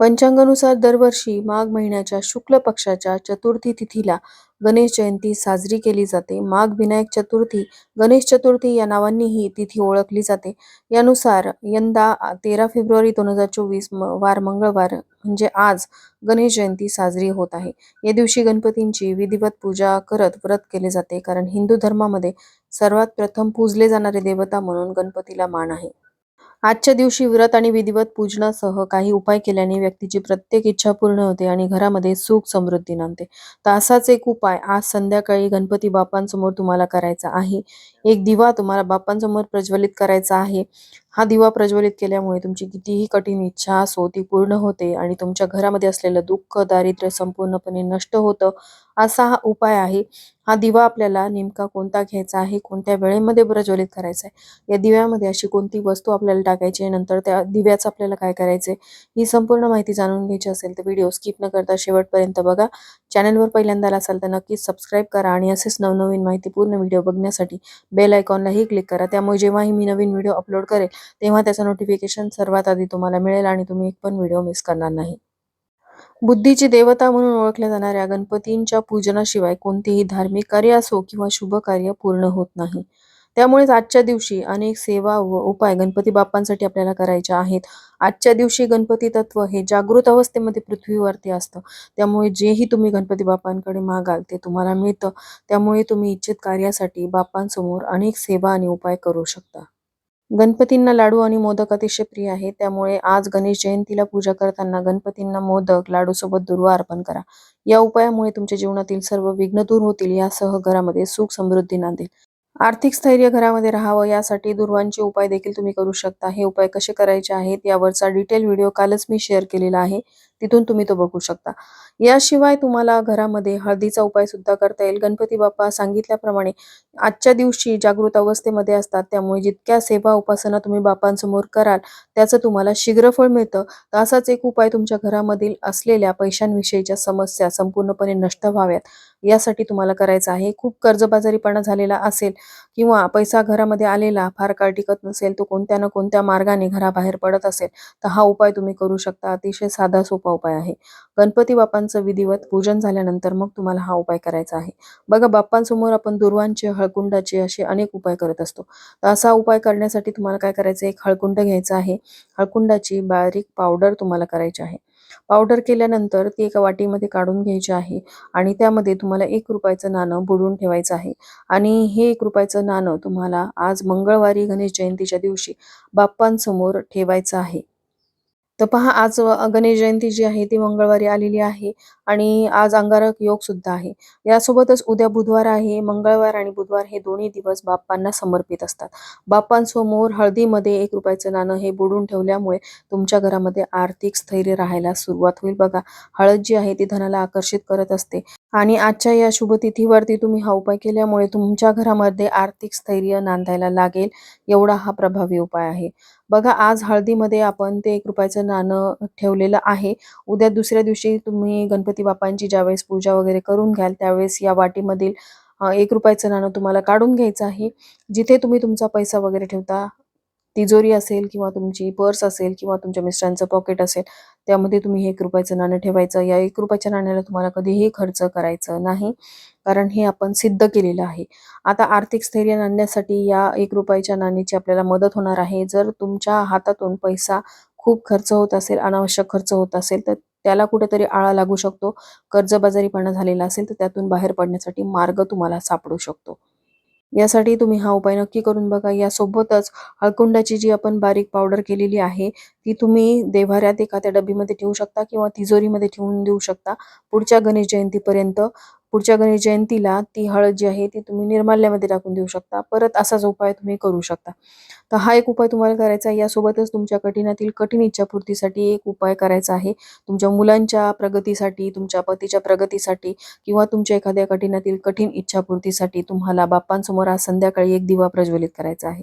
पंचांगानुसार दरवर्षी माघ महिन्याच्या शुक्ल पक्षाच्या चतुर्थी तिथीला गणेश जयंती साजरी केली जाते. माघ विनायक चतुर्थी गणेश चतुर्थी या नावांनी ही तिथी ओळखली जाते. यानुसार यंदा तेरा फेब्रुवारी दोन हजार चोवीस वार मंगळवार म्हणजे आज गणेश जयंती साजरी होत आहे. या दिवशी गणपतींची विधिवत पूजा करत व्रत केले जाते कारण हिंदू धर्मामध्ये सर्वात प्रथम पूजले जाणारे देवता म्हणून गणपतीला मान आहे. आजच्या दिवशी व्रत आणि विधिवत पूजनासह काही उपाय केल्याने व्यक्तीची प्रत्येक इच्छा पूर्ण होते आणि घरामध्ये सुख समृद्धी नांदते. तर असाच एक उपाय आज संध्याकाळी गणपती बाप्पांसमोर तुम्हाला करायचा आहे. एक दिवा तुम्हाला बाप्पांसमोर प्रज्वलित करायचा आहे. हा दिवा प्रज्वलित केल्यामुळे तुमची कितीही कठीण इच्छा असो ती पूर्ण होते आणि तुमच्या घरामध्ये असलेलं दुःख दारिद्र्य संपूर्णपणे नष्ट होतं असा हा उपाय आहे. हा दिवा आपल्याला नेमका कोणता घ्यायचा आहे कोणत्या वेळेमध्ये प्रज्वलित करायचा आहे? या दिव्यामध्ये अशी कोणती वस्तू आपल्याला टाकायची आहे? नंतर त्या दिव्याचं आपल्याला काय करायचं ही संपूर्ण माहिती जाणून घ्यायची असेल तर व्हिडिओ स्किप न करता शेवटपर्यंत बघा. चॅनलवर पहिल्यांदा असाल तर नक्कीच सबस्क्राईब करा आणि असेच नवनवीन माहिती पूर्ण व्हिडिओ बघण्यासाठी बेल आयकॉनलाही क्लिक करा. त्यामुळे जेव्हाही मी नवीन व्हिडिओ अपलोड करेल तेव्हा त्याचं नोटिफिकेशन सर्वात आधी तुम्हाला मिळेल आणि तुम्ही एक पण व्हिडिओ मिस करणार नाही. बुद्धीची देवता म्हणून ओळखल्या जाणाऱ्या गणपतींच्या पूजनाशिवाय कोणतेही धार्मिक कार्य असो किंवा शुभ कार्य पूर्ण होत नाही. त्यामुळेच आजच्या दिवशी अनेक सेवा व उपाय गणपती बाप्पांसाठी आपल्याला करायचे आहेत. आजच्या दिवशी गणपती तत्व हे जागृत अवस्थेमध्ये पृथ्वीवरती असतं. त्यामुळे जेही तुम्ही गणपती बाप्पांकडे मागाल ते तुम्हाला मिळतं. त्यामुळे तुम्ही इच्छित कार्यासाठी बाप्पांसमोर अनेक सेवा आणि उपाय करू शकता. गणपतींना लाडू आणि मोदक अतिशय प्रिय आहे. त्यामुळे आज गणेश जयंतीला पूजा करताना गणपतींना मोदक लाडू सोबत दुर्वा अर्पण करा. या उपायामुळे तुमच्या जीवनातील सर्व विघ्न दूर होतील यासह घरामध्ये सुख समृद्धी नांदेल. आर्थिक स्थैर्य घरामध्ये राहावं यासाठी दुर्वांचे उपाय देखील तुम्ही करू शकता. हे उपाय कसे करायचे आहेत यावरचा डिटेल व्हिडिओ कालच मी शेअर केलेला आहे. तिथून तुम्ही तो बघू शकता. याशिवाय तुम्हाला घरामध्ये हळदीचा उपाय सुद्धा करता येईल. गणपती बाप्पा सांगितल्याप्रमाणे आजच्या दिवशी जागृत अवस्थेमध्ये असतात. त्यामुळे जितक्या सेवा उपासना तुम्ही बापांसमोर कराल त्याचं तुम्हाला शीघ्रफळ मिळतं. तसाच असाच एक उपाय तुमच्या घरामधील असलेल्या पैशांविषयीच्या समस्या संपूर्णपणे नष्ट व्हाव्यात. यासाठी तुम्हाला करायचं आहे खूप कर्जबाजारीपणा झालेला असेल किंवा पैसा घरामध्ये आलेला फार काळ टिकत नसेल तो कोणत्या ना कोणत्या मार्गाने घराबाहेर पडत असेल तर हा उपाय तुम्ही करू शकता. अतिशय साधा सोपा उपाय आहे. गणपती बाप्पांचं विधिवत पूजन झाल्यानंतर मग तुम्हाला हा उपाय करायचा आहे. बघा बाप्पांसमोर आपण दुर्वांचे हळकुंडाचे असे अनेक उपाय करत असतो. तर असा उपाय करण्यासाठी तुम्हाला काय करायचं एक हळकुंड घ्यायचा आहे. हळकुंडाची बारीक पावडर तुम्हाला करायची आहे. पावडर केल्यानंतर ती एका वाटीमध्ये काढून घ्यायची आहे आणि त्यामध्ये तुम्हाला एक रुपयाचं नाणं बुडवून ठेवायचं आहे. आणि हे एक रुपयाचं नाणं तुम्हाला आज मंगळवारी गणेश जयंतीच्या दिवशी बाप्पांसमोर ठेवायचं आहे. तर पहा आज गणेश जयंती जी आहे ती मंगळवारी आलेली आहे आणि आज अंगारक योग सुद्धा आहे. यासोबतच उद्या बुधवार आहे मंगळवार आणि बुधवार हे दोन्ही दिवस बाप्पांना समर्पित असतात. बाप्पांसमोर हळदीमध्ये एक रुपयाचं नाणं हे बुडून ठेवल्यामुळे तुमच्या घरामध्ये आर्थिक स्थैर्य राहायला सुरुवात होईल बघा. हळद जी आहे ती धनाला आकर्षित करत असते आणि आजच्या या शुभतिथीवरती तुम्ही हा उपाय केल्यामुळे तुमच्या घरामध्ये आर्थिक स्थैर्य नांदायला लागेल एवढा हा प्रभावी उपाय आहे. बघा आज हळदीमध्ये आपण ते एक रुपयाचं नाणं ठेवलेलं आहे. उद्या दुसऱ्या दिवशी तुम्ही गणपती बाप्पांची ज्यावेळेस पूजा वगैरे करून घ्याल त्यावेळेस या वाटीमधील एक रुपयाचं नाणं तुम्हाला काढून घ्यायचं आहे. जिथे तुम्ही तुमचा पैसा वगैरे ठेवता तिजोरी असेल किंवा तुमची पर्स असेल किंवा तुमच्या मिस्टरांचं पॉकेट असेल त्यामध्ये तुम्ही एक रुपयाचं नाणं ठेवायचं. या एक रुपयाच्या नाण्याला तुम्हाला कधीही खर्च करायचं नाही कारण हे आपण सिद्ध केलेलं आहे. आता आर्थिक स्थैर्य आणण्यासाठी या एक रुपयाच्या नाण्याची आपल्याला मदत होणार आहे. जर तुमच्या हातातून पैसा खूप खर्च होत असेल अनावश्यक खर्च होत असेल तर त्याला कुठेतरी आळा लागू शकतो. कर्जबाजारीपणा झालेला असेल तर त्यातून बाहेर पडण्यासाठी मार्ग तुम्हाला सापडू शकतो. यासाठी तुम्ही हा उपाय नक्की करून बघा. यासोबतच हळकुंडाची जी आपण बारीक पावडर केलेली आहे ती तुम्ही देव्हाऱ्यात एखाद्या डबीमध्ये ठेवू शकता किंवा तिजोरीमध्ये ठेवून देऊ शकता. पुढच्या गणेश जयंतीपर्यंत पुढच्या गणेश जयंतीला ती हळद जी आहे ती तुम्ही निर्माल्यामध्ये टाकून देऊ शकता. परत असाच उपाय तुम्ही करू शकता. तर हा एक उपाय तुम्हाला करायचा आहे. यासोबतच तुमच्या कठीणातील कठीण इच्छापूर्तीसाठी एक उपाय करायचा आहे. तुमच्या मुलांच्या प्रगतीसाठी तुमच्या पतीच्या प्रगतीसाठी किंवा तुमच्या एखाद्या कठीणातील कठीण इच्छापूर्तीसाठी तुम्हाला बाप्पांसमोर आज संध्याकाळी एक दिवा प्रज्वलित करायचा आहे.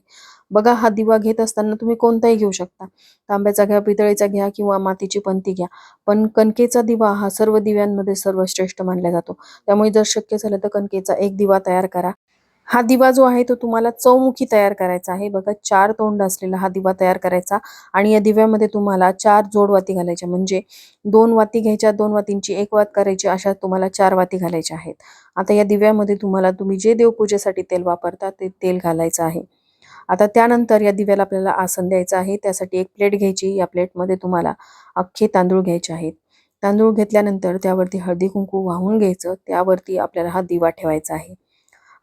बघा हा दिवा घेत असताना तुम्ही कोणताही घेऊ शकता. तांब्याचा घ्या पितळेचा घ्या किंवा मातीची पंती घ्या. पण कणकेचा दिवा हा सर्व दिव्यांमध्ये सर्वश्रेष्ठ मानला जातो. त्यामुळे जर शक्य झालं तर कणकेचा एक दिवा तयार करा. हा दिवा जो आहे तो तुम्हाला चौमुखी तयार करायचा आहे. बघा चार तोंड असलेला हा दिवा तयार करायचा आणि या दिव्यामध्ये तुम्हाला चार जोड वाती घालायच्या. म्हणजे दोन वाती घ्यायच्या दोन वातींची एक वात करायची अशा तुम्हाला चार वाती घालायच्या आहेत. आता या दिव्यामध्ये तुम्हाला तुम्ही जे देवपूजेसाठी तेल वापरता ते तेल घालायचं आहे. आता त्यानंतर या दिव्याला आपल्याला आसन द्यायचं आहे. त्यासाठी एक प्लेट घ्यायची. या प्लेटमध्ये तुम्हाला अख्खे तांदूळ घ्यायचे आहेत. तांदूळ घेतल्यानंतर त्यावरती हळदी कुंकू वाहून घ्यायचं. त्यावरती आपल्याला हा दिवा ठेवायचा आहे.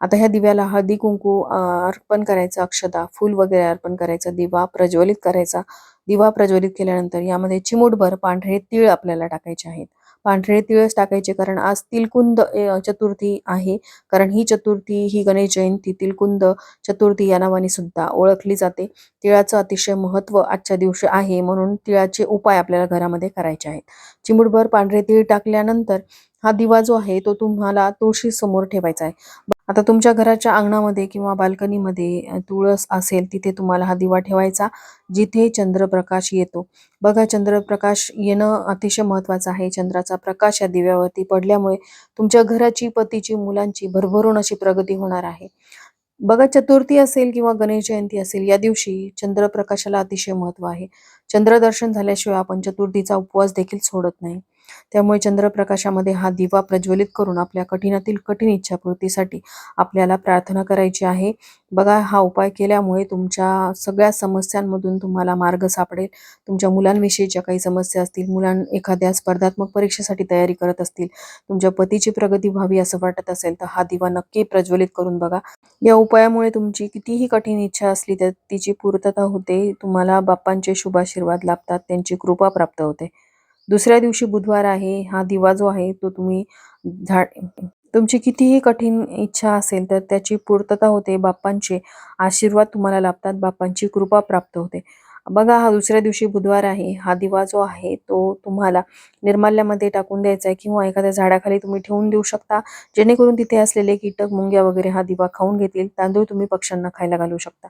आता ह्या दिव्याला हळदी कुंकू अर्पण करायचं अक्षदा फूल वगैरे अर्पण करायचं दिवा प्रज्वलित करायचा. दिवा प्रज्वलित केल्यानंतर यामध्ये चिमूटभर पांढरे तीळ आपल्याला टाकायचे आहेत. पांढरे तिळच टाकायचे कारण आज तिलकुंद चतुर्थी आहे. कारण ही चतुर्थी ही गणेश जयंती तिलकुंद चतुर्थी या नावाने सुद्धा ओळखली जाते. तिळाचं अतिशय महत्त्व आजच्या दिवशी आहे म्हणून तिळाचे उपाय आपल्याला घरामध्ये करायचे आहेत. चिमूटभर पांढरे तिळ टाकल्यानंतर हा दिवा जो आहे तो तुम्हाला तुळशी समोर ठेवायचा आहे. आता तुमच्या घराच्या अंगणामध्ये किंवा बाल्कनीमध्ये तुळस असेल तिथे तुम्हाला हा दिवा ठेवायचा जिथे चंद्रप्रकाश येतो. बघा चंद्रप्रकाश येणं अतिशय महत्त्वाचं आहे. चंद्राचा प्रकाश या दिव्यावरती पडल्यामुळे तुमच्या घराची पतीची मुलांची भरभरून अशी प्रगती होणार आहे. बघा चतुर्थी असेल किंवा गणेश जयंती असेल या दिवशी चंद्रप्रकाशाला अतिशय महत्त्व आहे. चंद्रदर्शन झाल्याशिवाय आपण चतुर्थीचा उपवास देखील सोडत नाही. त्यामुळे चंद्रप्रकाशामध्ये हा दिवा प्रज्वलित करून आपल्या कठीणातील कठीण इच्छापूर्तीसाठी आपल्याला प्रार्थना करायची आहे. बघा हा उपाय केल्यामुळे तुमच्या सगळ्या समस्यांमधून तुम्हाला मार्ग सापडेल. तुमच्या मुलांविषयी काही समस्या असतील मुलां एखाद्या स्पर्धात्मक परीक्षेसाठी तयारी करत असतील तुमच्या पतीची प्रगती व्हावी असं वाटत असेल तर हा दिवा नक्की प्रज्वलित करून बघा. या उपायामुळे तुमची कितीही कठीण इच्छा असली तर तिची पूर्तता होते. तुम्हाला बाप्पांचे शुभाशीर्वाद लाभतात त्यांची कृपा प्राप्त होते. दुसऱ्या दिवशी बुधवार आहे हा दिवा जो आहे तो तुम्ही झाड तुमची कितीही कठीण इच्छा असेल तर त्याची पूर्तता होते बाप्पांचे आशीर्वाद तुम्हाला लाभतात बाप्पांची कृपा प्राप्त होते. बघा हा दुसऱ्या दिवशी बुधवार आहे हा दिवा जो आहे तो तुम्हाला निर्माल्यामध्ये टाकून द्यायचा आहे किंवा एखाद्या झाडाखाली तुम्ही ठेवून देऊ शकता जेणेकरून तिथे असलेले कीटक मुंग्या वगैरे हा दिवा खाऊन घेतील तांदूळ तुम्ही पक्ष्यांना खायला घालू शकता.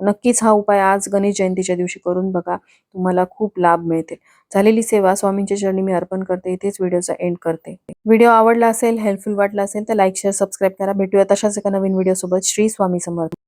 नक्कीच हा उपाय आज गणेश जयंतीच्या दिवशी करून बघा. तुम्हाला खूप लाभ मिळतील. झालेली सेवा स्वामींच्या चरणी मी अर्पण करते. इथेच व्हिडिओचा एंड करते. व्हिडिओ आवडला असेल हेल्पफुल वाटला असेल तर लाईक शेअर सबस्क्राईब करा. भेटूया तशाच एका नवीन व्हिडिओ सोबत श्री स्वामी समर्थ.